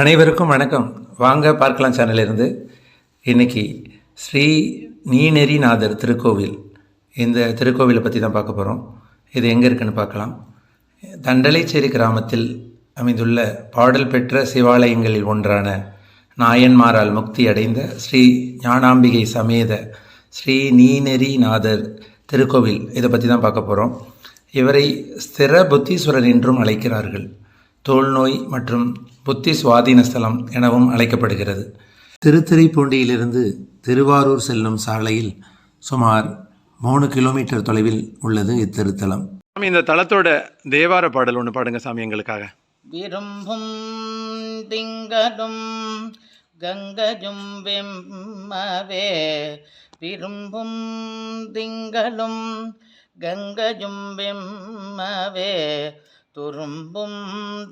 அனைவருக்கும் வணக்கம். வாங்க பார்க்கலாம் சேனலிருந்து இன்னைக்கு ஸ்ரீ நீநெறிநாதர் திருக்கோவில். இந்த திருக்கோவிலை பற்றி தான் பார்க்க போகிறோம் இது எங்கே இருக்குன்னு பார்க்கலாம். தண்டலைச்சேரி கிராமத்தில் அமைந்துள்ள பாடல் பெற்ற சிவாலயங்களில் ஒன்றான நாயன்மாரால் முக்தி அடைந்த ஸ்ரீ ஞானாம்பிகை சமேத ஸ்ரீ நீநெறிநாதர் திருக்கோவில். இதை பற்றி தான் பார்க்க போகிறோம் இவரை ஸ்திர புத்தீஸ்வரர் என்றும் அழைக்கிறார்கள். தோல்நோய் மற்றும் புத்தி சுவாதீன ஸ்தலம் எனவும் அழைக்கப்படுகிறது. திருத்துறைப்பூண்டியிலிருந்து திருவாரூர் செல்லும் சாலையில் சுமார் மூணு கிலோமீட்டர் தொலைவில் உள்ளது இத்திருத்தலம். சாமி இந்த தலத்தோட தேவார பாடல் ஒன்று பாடுங்க சாமி எங்களுக்காக. விரும்பும் திங்களும் கங்கஜும் வெம்மவே விரும்பும் திங்களும் கங்கஜும் வெம்மவே துரும்பும்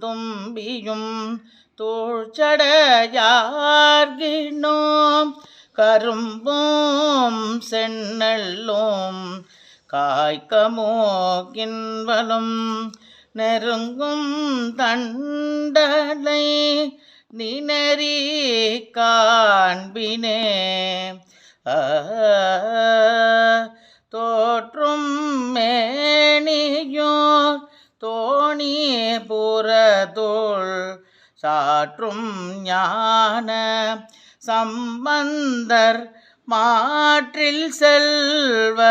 தும்பியும் தோழ்ச்சடையார்கினோம் கரும்பும் சென்னல்லும் காய்க்கமோ கின்வலும் நெருங்கும் தண்டலை நினரி காண்பினே. தோற்றும் மேனியோர் தோணி புறதோள் சாற்றும் ஞான சம்பந்தர் மாற்றில் செல்வர்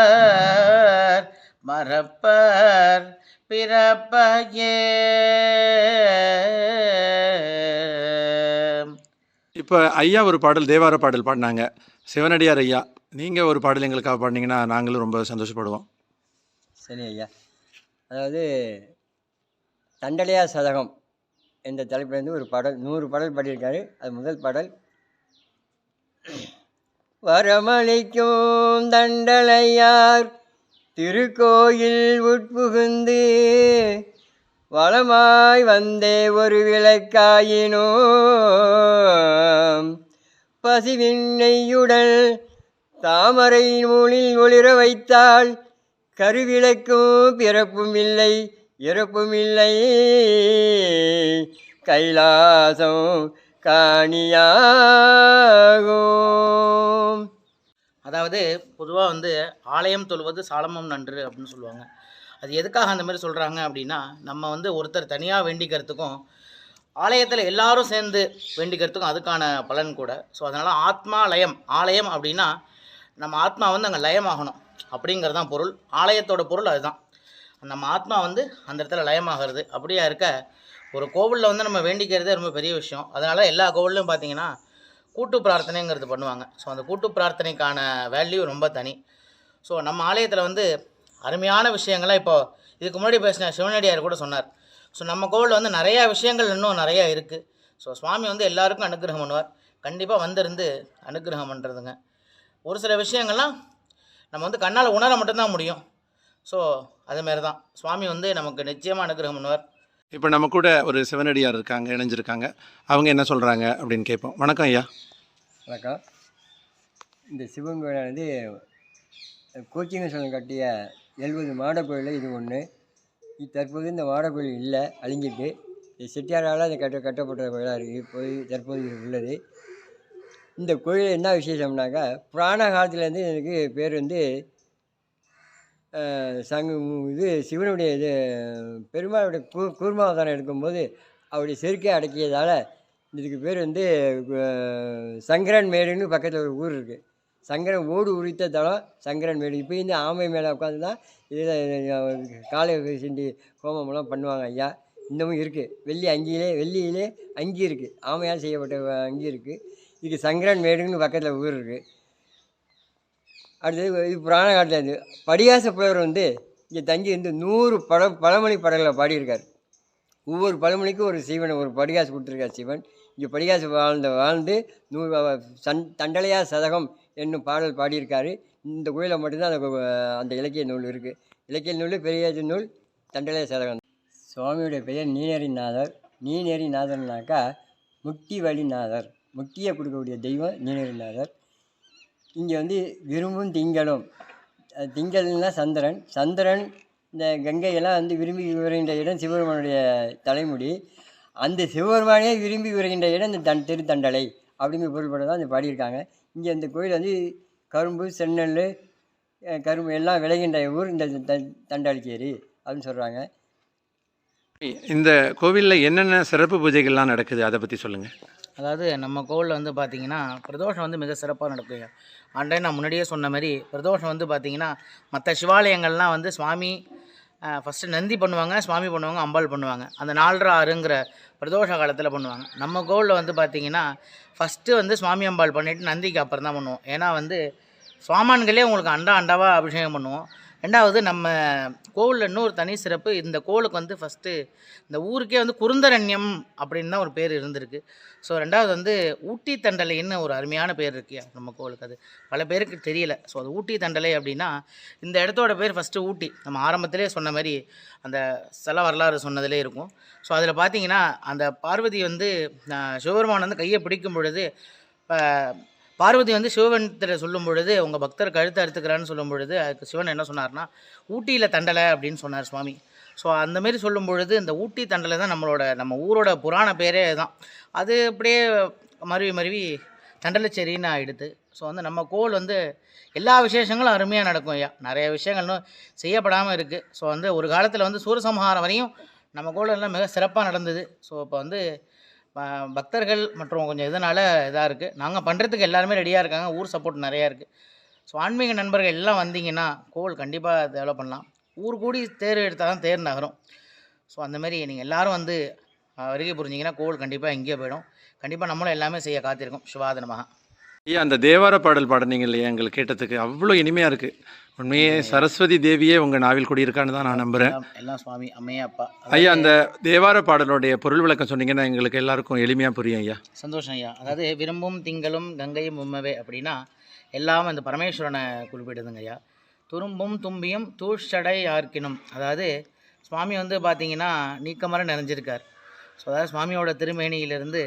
மறப்பர் பிறப்பையே. இப்போ ஐயா ஒரு பாடல் தேவார பாடல் பாடினாங்க. சிவனடியார் ஐயா நீங்கள் ஒரு பாடல் எங்களுக்காக பாடினீங்கன்னா நாங்களும் ரொம்ப சந்தோஷப்படுவோம். சரி ஐயா. அதாவது தண்டலையா சதகம் என்ற தலைப்பிலேருந்து ஒரு பாடல் நூறு பாடல் பாடியிருக்காரு. அது முதல் பாடல். வரமளிக்கும் தண்டலையார் திருக்கோயில் உட்புகுந்து வளமாய் வந்தே ஒரு விளக்காயினோ பசிவிண்ணையுடல் தாமரை நூலில் ஒளிர வைத்தால் கருவிளக்கும் பிறப்பும் இல்லை. இறப்புமில்லை கைலாசம் காணியாகும். அதாவது பொதுவாக வந்து ஆலயம் தொழுவது சாலமம் நன்று அப்படின்னு சொல்லுவாங்க. அது எதுக்காக அந்த மாதிரி சொல்கிறாங்க அப்படின்னா நம்ம வந்து ஒருத்தர் தனியாக வேண்டிக்கிறதுக்கும் ஆலயத்தில் எல்லாரும் சேர்ந்து வேண்டிக்கிறதுக்கும் அதுக்கான பலன் கூட. ஸோ அதனால் ஆத்மா லயம் ஆலயம் அப்படின்னா நம்ம ஆத்மா வந்து அங்கே லயமாகணும். அப்படிங்கிறது தான் பொருள். ஆலயத்தோட பொருள் அதுதான். நம்ம ஆத்மா வந்து அந்த இடத்துல லயமாகிறது. அப்படியா இருக்க ஒரு கோவிலில் வந்து நம்ம வேண்டிக்கிறதே ரொம்ப பெரிய விஷயம். அதனால் எல்லா கோவில்லையும் பார்த்தீங்கன்னா கூட்டு பிரார்த்தனைங்கிறது பண்ணுவாங்க. ஸோ அந்த கூட்டு பிரார்த்தனைக்கான வேல்யூ ரொம்ப தனி. ஸோ நம்ம ஆலயத்தில் வந்து அருமையான விஷயங்கள்லாம் இப்போ இதுக்கு முன்னாடி பேசின சிவனடியார் கூட சொன்னார். ஸோ நம்ம கோவிலில் வந்து நிறையா விஷயங்கள் இன்னும் நிறையா இருக்குது ஸோ சுவாமி வந்து எல்லாருக்கும் அனுக்கிரகம் பண்ணுவார். கண்டிப்பாக வந்திருந்து அனுக்கிரகம் பண்ணுறதுங்க ஒரு சில விஷயங்கள்லாம் நம்ம வந்து கண்ணால் உணர மட்டும்தான் முடியும். ஸோ அதுமாரி தான் சுவாமி வந்து நமக்கு நிச்சயமாக அனுக்கிரகம் பண்ணுவார். இப்போ நம்ம கூட ஒரு சிவனடியார் இருக்காங்க இணைஞ்சிருக்காங்க. அவங்க என்ன சொல்கிறாங்க அப்படின்னு கேட்போம். வணக்கம் ஐயா. வணக்கம். இந்த சிவன் கோயிலானது கோச்சிங்க சங்கம் கட்டிய எழுபது மாட கோயிலில் இது ஒன்று தற்போது இந்த மாட கோயில் இல்லை அழிஞ்சிட்டு இது செட்டியாரால் அது கட்ட கட்டப்பட்ட கோயிலாக இருக்குது இப்போது தற்போது இது உள்ளது. இந்த கோயில் என்ன விசேஷம்னாக்கா புராண காலத்துலேருந்து எனக்கு பேர் வந்து சங்கு இது சிவனுடைய இது பெருமாளுடைய கூ கூர்மாவதாரம் எடுக்கும்போது அவருடைய செருக்கை அடக்கியதால் இதுக்கு பேர் வந்து சங்கரன் மேடுன்னு பக்கத்தில் ஒரு ஊர் இருக்குது சங்கரன் ஓடு உரித்த தளம் சங்கரன் மேடு. இப்போ இந்த ஆமை மேலே உட்காந்து தான் இதில் காலை சிண்டி ஹோமமெல்லாம் பண்ணுவாங்க ஐயா. இன்னமும் இருக்குது வெள்ளி அங்கியிலே வெள்ளியிலே அங்கி இருக்குது ஆமையால் செய்யப்பட்ட அங்கி இருக்குது இதுக்கு சங்கரன் மேடுன்னு பக்கத்தில் ஊர் இருக்குது அடுத்தது இது புராண காலத்தில் இருந்து படியாச புலவர் வந்து இங்கே தங்கி வந்து நூறு பட பழமொழி படங்களை பாடியிருக்கார். ஒவ்வொரு பழமொழிக்கும் ஒரு சிவன் ஒரு படிகாசு கொடுத்துருக்கார் சிவன். இங்கே படிகாசு வாழ்ந்த வாழ்ந்து நூறு சன் தண்டலையா சதகம் என்னும் பாடல் பாடியிருக்காரு. இந்த கோயிலில் மட்டும்தான் அந்த கோ- அந்த இலக்கிய நூல் இருக்குது இலக்கிய நூல் பெரிய நூல் தண்டலையா சதகம். சுவாமியுடைய பெயர் நீநெறிநாதர் நீநெறிநாதர்னாக்கா முக்தி வழிநாதர் முக்தியை கொடுக்கக்கூடிய தெய்வம் நீநெறிநாதர் இங்கே வந்து விரும்பும் திங்களும். அது திங்கள்னா சந்திரன். சந்திரன் இந்த கங்கையெல்லாம் வந்து விரும்பி வருகின்ற இடம் சிவபெருமானுடைய தலைமுடி. அந்த சிவபெருமானே விரும்பி வருகின்ற இடம் இந்த தன் திருத்தண்டலை அப்படிங்கிற பொருள்பட தான் இந்த பாடியிருக்காங்க. இங்கே இந்த கோயில் வந்து கரும்பு செந்நெல் கரும்பு எல்லாம் விளைகின்ற ஊர் இந்த த- தண்டாளிச்சேரி அப்படின்னு சொல்கிறாங்க இந்த கோவிலில் என்னென்ன சிறப்பு பூஜைகள்லாம் நடக்குது? அதை பற்றி சொல்லுங்கள் அதாவது நம்ம கோவிலில் வந்து பார்த்திங்கன்னா பிரதோஷம் வந்து மிக சிறப்பாக நடக்குங்க அன்றே நான் முன்னாடியே சொன்ன மாதிரி பிரதோஷம் வந்து பார்த்திங்கன்னா மற்ற சிவாலயங்கள்லாம் வந்து சுவாமி ஃபஸ்ட்டு நந்தி பண்ணுவாங்க சுவாமி பண்ணுவாங்க அம்பாள் பண்ணுவாங்க. அந்த நாலரை ஆறுங்கிற பிரதோஷ காலத்தில் பண்ணுவாங்க. நம்ம கோவிலில் வந்து பார்த்தீங்கன்னா ஃபஸ்ட்டு வந்து சுவாமி அம்பாள் பண்ணிவிட்டு நந்திக்கு அப்புறம் தான் பண்ணுவோம். ஏன்னா வந்து சுவாமான்களே உங்களுக்கு அண்டா அண்டாவாக அபிஷேகம் பண்ணுவோம். ரெண்டாவது நம்ம கோவிலில் இன்னொரு தனி சிறப்பு இந்த கோவிலுக்கு வந்து ஃபஸ்ட்டு இந்த ஊருக்கே வந்து குருந்தரண்யம் அப்படின்னு தான் ஒரு பேர் இருந்திருக்கு. ஸோ ரெண்டாவது வந்து ஊட்டி தண்டலைன்னு ஒரு அருமையான பேர் இருக்கியா நம்ம கோவிலுக்கு அது பல பேருக்கு தெரியல. ஸோ அது ஊட்டி தண்டலை அப்படின்னா இந்த இடத்தோட பேர் ஃபஸ்ட்டு ஊட்டி. நம்ம ஆரம்பத்திலே சொன்ன மாதிரி அந்த ஸ்தல வரலாறு சொன்னதிலே இருக்கும். ஸோ அதில் பார்த்தீங்கன்னா அந்த பார்வதி வந்து சிவபெருமான் வந்து கையை பிடிக்கும் பொழுது பார்வதி வந்து சிவபெருமத்திட்ட சொல்லும் பொழுது உங்கள் பக்தர் கழுத்தை அறுத்துக்கிறான்னு சொல்லும் பொழுது அதுக்கு சிவன் என்ன சொன்னார்னா ஊட்டியில் தண்டலை அப்படின்னு சொன்னார் சுவாமி. ஸோ அந்தமாரி சொல்லும் பொழுது இந்த ஊட்டி தண்டலை தான் நம்மளோட நம்ம ஊரோட புராண பேரே தான் அது அப்படியே மருவி மருவி தண்டலைச்சேரின்னு ஆகிடுது ஸோ வந்து நம்ம கோவில் வந்து எல்லா விசேஷங்களும் அருமையாக நடக்கும் ஐயா. நிறைய விஷயங்களும் செய்யப்படாமல் இருக்குது ஸோ வந்து ஒரு காலத்தில் வந்து சூரசம்ஹாரம் வரையும் நம்ம கோவில் எல்லாம் மிக சிறப்பாக நடந்தது. ஸோ இப்போ வந்து பக்தர்கள் மற்றும் கொஞ்சம் இதனால் இதாக இருக்குது நாங்கள் பண்ணுறதுக்கு எல்லாருமே ரெடியாக இருக்காங்க. ஊர் சப்போர்ட் நிறையா இருக்குது ஸோ ஆன்மீக நண்பர்கள் எல்லாம் வந்தீங்கன்னா கோவில் கண்டிப்பாக டெவலப் பண்ணலாம். ஊர் கூடி தேர் எடுத்தால் தான் தேர் நகரும். ஸோ அந்தமாரி நீங்கள் எல்லோரும் வந்து வருகை புரிஞ்சிங்கன்னா கோவில் கண்டிப்பாக எங்கேயோ போயிடும். கண்டிப்பாக நம்மளும் எல்லாமே செய்ய காத்திருக்கோம். சிவாதனமாக ஐயா அந்த தேவார பாடல் பாடினீங்க இல்லையா? எங்களுக்கு கேட்டதுக்கு அவ்வளோ இனிமையாக இருக்குது உண்மையே சரஸ்வதி தேவியே உங்கள் நாவில் குடியிருக்கான்னு தான் நான் நம்புகிறேன் எல்லாம் சுவாமி அம்மையா அப்பா. ஐயா அந்த தேவார பாடலுடைய பொருள் விளக்கம் சொன்னீங்கன்னா எங்களுக்கு எல்லாருக்கும் எளிமையாக புரியும் ஐயா. சந்தோஷம் ஐயா. அதாவது விரும்பும் திங்களும் கங்கையும் உம்மவே அப்படின்னா எல்லாம் அந்த பரமேஸ்வரனை குறிப்பிடுதுங்க ஐயா. துரும்பும் தும்பியும் தூஷடை யார்க்கினும் அதாவது சுவாமி வந்து பார்த்தீங்கன்னா நீக்கமர நிறைஞ்சிருக்கார். ஸோ அதாவது சுவாமியோட திருமேனியிலிருந்து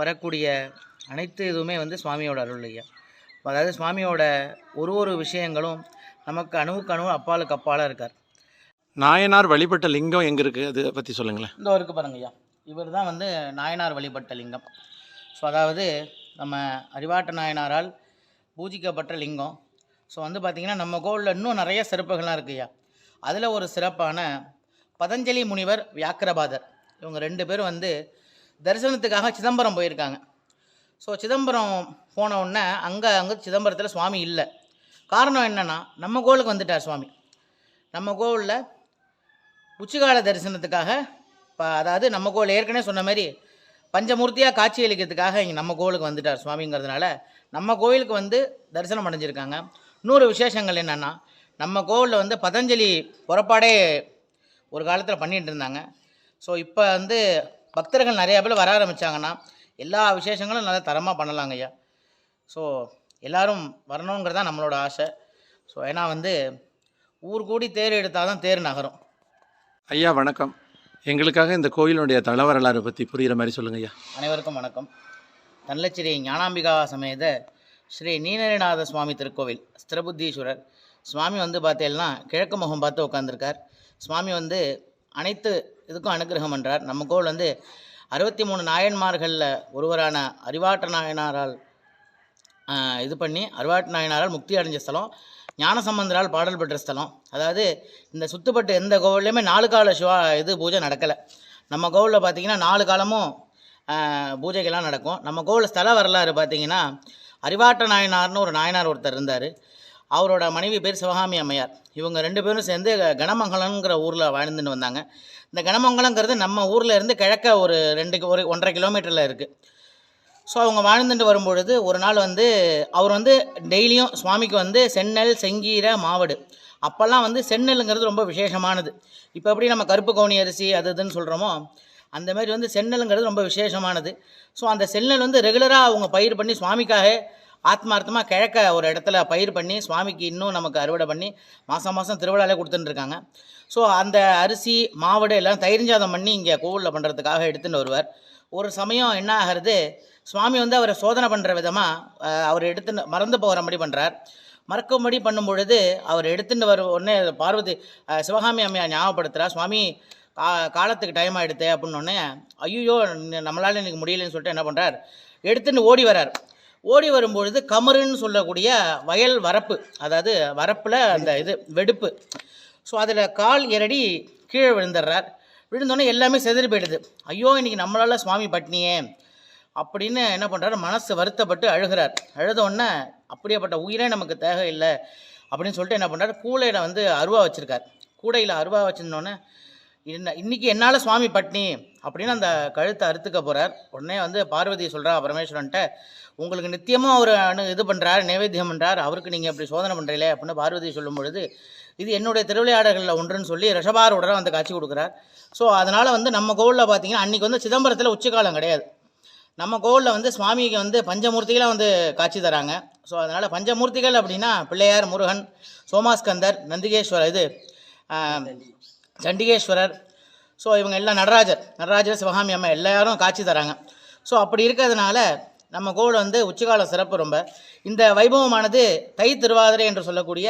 வரக்கூடிய அனைத்து இதுவுமே வந்து சுவாமியோட அருள் ஐயா. அதாவது சுவாமியோட ஒரு ஒரு விஷயங்களும் நமக்கு அணுவுக்கு அணுவு அப்பாலுக்கு அப்பாலாக இருக்கார். நாயனார் வழிபட்ட லிங்கம் எங்கே இருக்குது அதை பற்றி சொல்லுங்களேன். இந்த இருக்கு பாருங்க ஐயா. இவர் தான் வந்து நாயனார் வழிபட்ட லிங்கம். ஸோ அதாவது நம்ம அறிவாட்ட நாயனாரால் பூஜிக்கப்பட்ட லிங்கம். ஸோ வந்து பார்த்திங்கன்னா நம்ம கோவிலில் இன்னும் நிறைய சிறப்புகள்லாம் இருக்கு ஐயா. அதில் ஒரு சிறப்பான பதஞ்சலி முனிவர் வியாக்கிரபாதர். இவங்க ரெண்டு பேரும் வந்து தரிசனத்துக்காக சிதம்பரம் போயிருக்காங்க. ஸோ சிதம்பரம் போன உடனே அங்கே அங்கே சிதம்பரத்தில் சுவாமி இல்லை. காரணம் என்னென்னா நம்ம கோவிலுக்கு வந்துட்டார் சுவாமி. நம்ம கோவிலில் உச்சிகால தரிசனத்துக்காக இப்போ அதாவது நம்ம கோவில் ஏற்கனவே சொன்ன மாதிரி பஞ்சமூர்த்தியாக காட்சி அளிக்கிறதுக்காக இங்கே நம்ம கோவிலுக்கு வந்துட்டார் சுவாமிங்கிறதுனால நம்ம கோவிலுக்கு வந்து தரிசனம் அடைஞ்சிருக்காங்க. இன்னொரு விசேஷங்கள் என்னென்னா நம்ம கோவிலில் வந்து பதஞ்சலி புறப்பாடே ஒரு காலத்தில் பண்ணிகிட்டு இருந்தாங்க. ஸோ இப்போ வந்து பக்தர்கள் நிறையா பேர் வர ஆரம்பித்தாங்கன்னா எல்லா விசேஷங்களும் நல்லா தரமாக பண்ணலாங்க ஐயா. ஸோ எல்லாரும் வரணுங்கிறது நம்மளோட ஆசை. ஸோ ஏன்னா வந்து ஊர் கூடி தேர் எடுத்தால் தான் தேர் நகரும். ஐயா வணக்கம். எங்களுக்காக இந்த கோயிலுடைய தல வரலாறு பற்றி புரிகிற மாதிரி சொல்லுங்க ஐயா. அனைவருக்கும் வணக்கம். தனலச்சிரி ஞானாம்பிகா சமேத ஸ்ரீ நீலநாத சுவாமி திருக்கோவில் ஸ்திரபுத்தீஸ்வரர். சுவாமி வந்து பார்த்தேன்னா கிழக்கு முகம் பார்த்து உட்காந்துருக்கார் சுவாமி வந்து அனைத்து இதுக்கும் அனுகிரகம் பண்ணுறார் நம்ம கோவில் வந்து அறுபத்தி மூணு நாயன்மார்களில் ஒருவரான அறிவாட்ட நாயனாரால் இது பண்ணி அறிவாட்ட நாயனாரால் முக்தி அடைஞ்ச ஸ்தலம் ஞானசம்பந்தரால் பாடல் பெற்ற ஸ்தலம். அதாவது இந்த சுத்துப்பட்டு எந்த கோவில்லையுமே நாலு கால சிவா இது பூஜை நடக்கலை. நம்ம கோவிலில் பார்த்தீங்கன்னா நாலு காலமும் பூஜைகள்லாம் நடக்கும். நம்ம கோவில் ஸ்தல வரலாறு பார்த்திங்கன்னா அறிவாட்ட நாயனார்னு ஒரு நாயனார் ஒருத்தர் இருந்தார். அவரோட மனைவி பேர் சிவகாமி அம்மையார். இவங்க ரெண்டு பேரும் சேர்ந்து கணமங்கலங்கிற ஊரில் வாழ்ந்துன்னு வந்தாங்க. இந்த கணமங்கலங்கிறது நம்ம ஊரில் இருந்து கிழக்க ஒரு ரெண்டு ஒரு ஒன்றரை கிலோமீட்டரில் இருக்குது ஸோ அவங்க வாழ்ந்துட்டு வரும்பொழுது ஒரு நாள் வந்து அவர் வந்து டெய்லியும் சுவாமிக்கு வந்து செந்நெல் செங்கீரை மாவடு. அப்போல்லாம் வந்து செந்நெல்லுங்கிறது ரொம்ப விசேஷமானது. இப்போ எப்படி நம்ம கருப்பு கவுனி அரிசி அது இதுன்னு சொல்கிறோமோ அந்த மாதிரி வந்து செந்நெல்லுங்கிறது ரொம்ப விசேஷமானது. ஸோ அந்த செந்நெல் வந்து ரெகுலராக அவங்க பயிர் பண்ணி சுவாமிக்காக ஆத்மார்த்தமாக கிழக்க ஒரு இடத்துல பயிர் பண்ணி சுவாமிக்கு இன்னும் நமக்கு அறுவடை பண்ணி மாதம் மாதம் திருவிழாலே கொடுத்துட்டுருக்காங்க. ஸோ அந்த அரிசி மாவடு எல்லாம் தயிர்ஞ்சாதம் பண்ணி இங்கே கோவிலில் பண்ணுறதுக்காக எடுத்துகிட்டு வருவார். ஒரு சமயம் என்ன ஆகிறது சுவாமி வந்து அவரை சோதனை பண்ணுற விதமாக அவர் எடுத்துன்னு மறந்து போகிறபடி பண்ணுறார் மறக்கும்படி பண்ணும் பொழுது அவர் எடுத்துட்டு வர உடனே பார்வதி சிவகாமி அம்மையை ஞாபகப்படுத்துகிறா சுவாமி கா காலத்துக்கு டைம் ஆகிடுது அப்படின்னோடனே ஐயோ நம்மளால் இன்னைக்கு முடியலன்னு சொல்லிட்டு என்ன பண்ணுறார் எடுத்துன்னு ஓடி வரார் ஓடி வரும்பொழுது கமருன்னு சொல்லக்கூடிய வயல் வரப்பு அதாவது வரப்பில் அந்த இது வெடுப்பு. ஸோ அதில் கால் இரடி கீழே விழுந்துடுறார். விழுந்தோடனே எல்லாமே செதறி போயிடுது. ஐயோ இன்னைக்கு நம்மளால் சுவாமி பட்னியே அப்படின்னு என்ன பண்ணுறாரு மனசு வருத்தப்பட்டு அழுகிறார். அழுதோடனே அப்படியேப்பட்ட உயிரே நமக்கு தேவை இல்லை அப்படின்னு சொல்லிட்டு என்ன பண்ணுறாரு கூடையில் வந்து அருவா வச்சுருக்கார். கூடையில் அருவா வச்சுருந்தோன்னே இன்ன இன்னைக்கு என்னால் சுவாமி பட்னி அப்படின்னு அந்த கழுத்தை அறுத்துக்க போகிறார் உடனே வந்து பார்வதி சொல்கிறா பரமேஸ்வரன்ட்ட உங்களுக்கு நித்தியமாக அவர் அனு இது பண்ணுறார் நைவேத்தியம் பண்ணுறார் அவருக்கு நீங்கள் இப்படி சோதனை பண்ணுறீங்களே அப்படின்னு பார்வதி சொல்லும் பொழுது இது என்னுடைய திருவிளையாடல்களில் ஒன்றுன்னு சொல்லி ரிஷபாரோட வந்து காட்சி கொடுக்குறார். ஸோ அதனால் வந்து நம்ம கோவிலில் பார்த்தீங்கன்னா அன்றைக்கி வந்து சிதம்பரத்தில் உச்சிக்காலம் கிடையாது. நம்ம கோவிலில் வந்து சுவாமிக்கு வந்து பஞ்சமூர்த்திகளாக வந்து காட்சி தராங்க. ஸோ அதனால் பஞ்சமூர்த்திகள் அப்படின்னா பிள்ளையார் முருகன் சோமாஸ்கந்தர் நந்திகேஸ்வரர் இது சண்டிகேஸ்வரர் ஸோ இவங்க எல்லாம் நடராஜர். நடராஜர் சிவகாமி அம்மா எல்லாரும் காட்சி தராங்க. ஸோ அப்படி இருக்கிறதுனால நம்ம கோவில் வந்து உச்சிகால சிறப்பு ரொம்ப. இந்த வைபவமானது தை திருவாதிரை என்று சொல்லக்கூடிய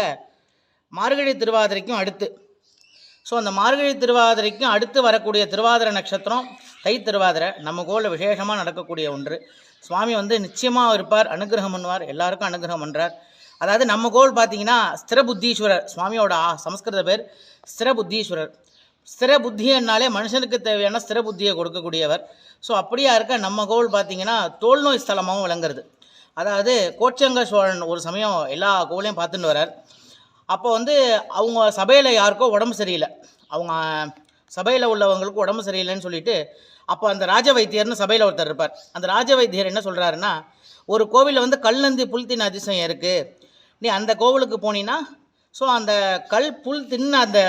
மார்கழி திருவாதிரைக்கும் அடுத்து. ஸோ அந்த மார்கழி திருவாதிரைக்கும் அடுத்து வரக்கூடிய திருவாதிரை நட்சத்திரம் தை திருவாதிரை. நம்ம கோவில் விசேஷமாக நடக்கக்கூடிய ஒன்று. சுவாமி வந்து நிச்சயமாக இருப்பார் அனுகிரகம் பண்ணுவார் எல்லாருக்கும் அனுகிரகம் பண்ணுறார் அதாவது நம்ம கோவில் பார்த்தீங்கன்னா ஸ்திர புத்தீஸ்வரர் சுவாமியோட சமஸ்கிருத பேர் ஸ்திரபுத்தீஸ்வரர். ஸ்திர புத்தியன்னாலே மனுஷனுக்கு தேவையான ஸ்திர புத்தியை கொடுக்கக்கூடியவர். ஸோ அப்படியா இருக்க நம்ம கோவில் பார்த்தீங்கன்னா தோல்நோய் ஸ்தலமாகவும் விளங்குறது. அதாவது கோச்சங்க சோழன் ஒரு சமயம் எல்லா கோவிலையும் பார்த்துட்டு வரார் அப்போ வந்து அவங்க சபையில் யாருக்கோ உடம்பு சரியில்லை. அவங்க சபையில் உள்ளவங்களுக்கு உடம்பு சரியில்லைன்னு சொல்லிட்டு அப்போ அந்த ராஜ வைத்தியர்னு சபையில் ஒருத்தர் இருப்பார். அந்த ராஜ வைத்தியர் என்ன சொல்கிறாருன்னா ஒரு கோவிலில் வந்து கல்லந்தி புல் அதிசயம் இருக்குது நீ அந்த கோவிலுக்கு போனீன்னா ஸோ அந்த கல் புல் தின்னு அந்த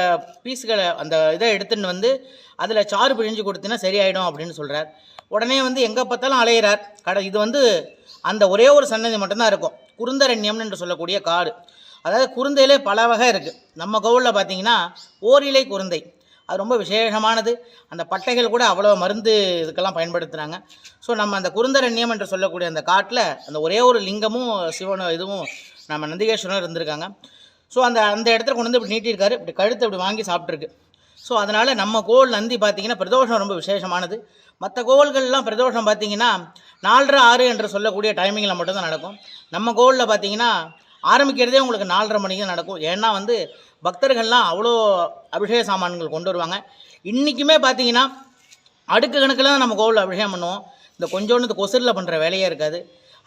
பீஸுகளை அந்த இதை எடுத்துன்னு வந்து அதில் சாறு பிழிஞ்சு கொடுத்தீங்கன்னா சரியாயிடும் அப்படின்னு சொல்கிறார் உடனே வந்து எங்கே பார்த்தாலும் அலையிறார். கடை இது வந்து அந்த ஒரே ஒரு சன்னதி மட்டும்தான் இருக்கும். குருந்தரண்யம்னு என்று சொல்லக்கூடிய காடு. அதாவது குருந்தையிலே பல வகை இருக்குது நம்ம கோவிலில் பார்த்தீங்கன்னா ஓரிலை குருந்தை. அது ரொம்ப விசேஷமானது. அந்த பட்டைகள் கூட அவ்வளோ மருந்து இதுக்கெல்லாம் பயன்படுத்துகிறாங்க ஸோ நம்ம அந்த குருந்தரண்யம் என்று சொல்லக்கூடிய அந்த காட்டில் அந்த ஒரே ஒரு லிங்கமும் சிவனும் இதுவும் நம்ம நந்திகேஸ்வரனும் இருந்திருக்காங்க. ஸோ அந்த அந்த இடத்துல கொண்டு வந்து இப்படி நீட்டியிருக்காரு. இப்படி கழுத்தை இப்படி வாங்கி சாப்பிட்ருக்கு ஸோ அதனால் நம்ம கோவில் நந்தி பார்த்தீங்கன்னா பிரதோஷம் ரொம்ப விசேஷமானது. மற்ற கோவில்கள்லாம் பிரதோஷம் பார்த்தீங்கன்னா நாலரை ஆறு என்று சொல்லக்கூடிய டைமிங்கில் மட்டும்தான் நடக்கும். நம்ம கோவிலில் பார்த்தீங்கன்னா ஆரம்பிக்கிறதே உங்களுக்கு நாலரை மணிக்கு தான் நடக்கும். ஏன்னா வந்து பக்தர்கள்லாம் அவ்வளோ அபிஷேக சாமான்கள் கொண்டு வருவாங்க. இன்றைக்குமே பார்த்தீங்கன்னா அடுக்கு கணக்கில் தான் நம்ம கோவிலில் அபிஷேகம் பண்ணுவோம். இந்த கொஞ்சோண்டு கொசுரில் பண்ணுற வேலையே இருக்காது.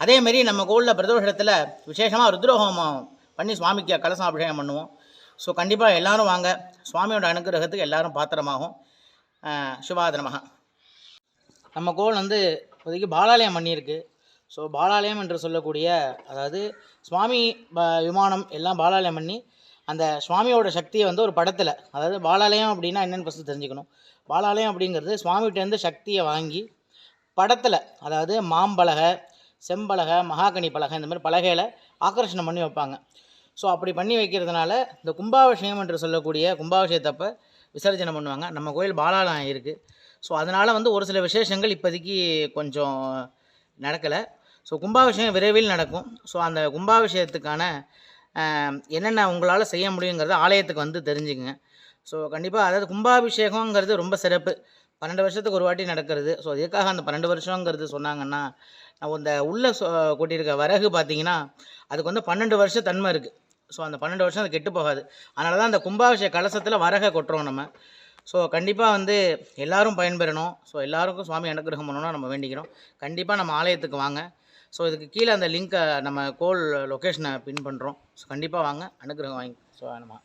அதேமாரி நம்ம கோவிலில் பிரதோஷத்தில் விசேஷமாக ருத்ரஹோமம் பண்ணி சுவாமிக்கு கலசம் அபிஷேகம் பண்ணுவோம். ஸோ கண்டிப்பாக எல்லோரும் வாங்க. சுவாமியோட அனுகிரகத்துக்கு எல்லாரும் பாத்திரமாகும். சிவாதனமாக நம்ம கோவில் வந்து இப்போதைக்கு பாலாலயம் பண்ணியிருக்கு. ஸோ பாலாலயம் என்று சொல்லக்கூடிய அதாவது சுவாமி ப- விமானம் எல்லாம் பாலாலயம் பண்ணி அந்த சுவாமியோட சக்தியை வந்து ஒரு படத்தில் அதாவது பாலாலயம் அப்படின்னா என்னென்னு ஃபஸ்ட்டு தெரிஞ்சுக்கணும். பாலாலயம் அப்படிங்கிறது சுவாமிகிட்டேருந்து சக்தியை வாங்கி படத்தில் அதாவது மாம்பலகை செம்பலகை மகாகனி பலகை இந்த மாதிரி பலகையில் ஆக்கர்ஷணம் பண்ணி வைப்பாங்க. ஸோ அப்படி பண்ணி வைக்கிறதுனால இந்த கும்பாபிஷேகம் என்று சொல்லக்கூடிய கும்பாபிஷேகத்தப்போ விசர்ஜனை பண்ணுவாங்க. நம்ம கோயில் பாலாலயம் இருக்குது ஸோ அதனால் வந்து ஒரு சில விசேஷங்கள் இப்போதைக்கு கொஞ்சம் நடக்கலை. ஸோ கும்பாபிஷேகம் விரைவில் நடக்கும். ஸோ அந்த கும்பாபிஷேகத்துக்கான என்னென்ன உங்களால் செய்ய முடியுங்கிறத ஆலயத்துக்கு வந்து தெரிஞ்சுக்குங்க. ஸோ கண்டிப்பாக அதாவது கும்பாபிஷேகங்கிறது ரொம்ப சிறப்பு. பன்னெண்டு வருஷத்துக்கு ஒரு வாட்டி நடக்கிறது. ஸோ எதுக்காக அந்த பன்னெண்டு வருஷங்கிறது சொன்னாங்கன்னா நான் இந்த உள்ளே சொ கொட்டியிருக்க வரகு பார்த்தீங்கன்னா அதுக்கு வந்து பன்னெண்டு வருஷ தன்மை இருக்குது ஸோ அந்த பன்னெண்டு வருஷம் அது கெட்டு போகாது. அதனால தான் அந்த கும்பாபிஷேக கலசத்தில் வரகை கொட்டுறோம் நம்ம. ஸோ கண்டிப்பாக வந்து எல்லோரும் பயன்பெறணும். ஸோ எல்லாருக்கும் சுவாமி அனுகிரகம் பண்ணணும்னு நம்ம வேண்டிக்கிறோம். கண்டிப்பாக நம்ம ஆலயத்துக்கு வாங்க. ஸோ இதுக்கு கீழே அந்த லிங்க்கை நம்ம கோல் லொக்கேஷனை பின் பண்ணுறோம் ஸோ கண்டிப்பாக வாங்க. அனுகிரகம் வாங்கி ஸோ நம்ம